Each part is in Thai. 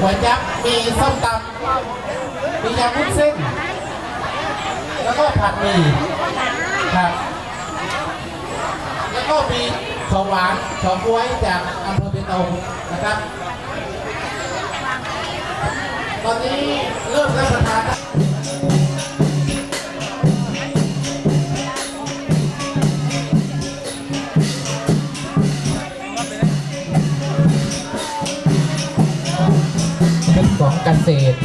หัวยับมีส้มตำมียำวุ้นเส้น แล้วก็ผัดหมี่ครับ แล้วก็มีของหวานของกล้วยจากอำเภอเบตงนะครับ ตอนนี้เริ่มรับประทาน ของเกษตร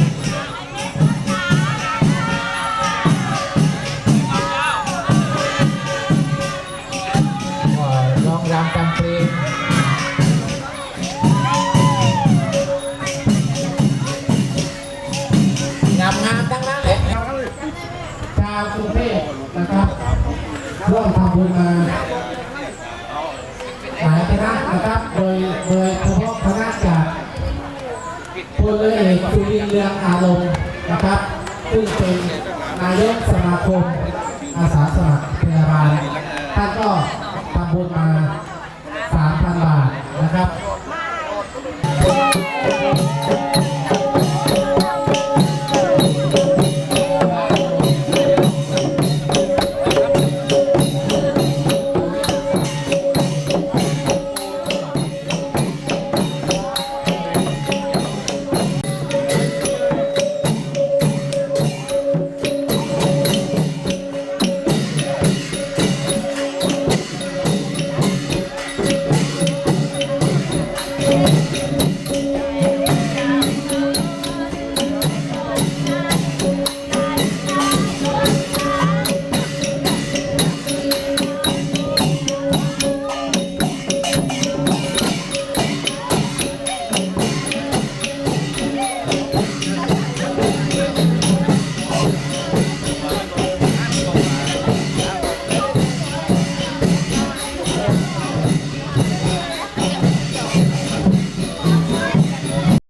ก็ร้องรำทำเพลงงามงามๆทั้งนั้นเลยชาวกรุงเทพนะครับร่วมทำบุญมาหายคณะนะครับโดยโดย ลเอเอกสุรินทร์เรืองอารมณ์นะครับซึ่งเป็นนายกสมาคมอาสาสมัครพยาบาลท่านก็ทำบุญมา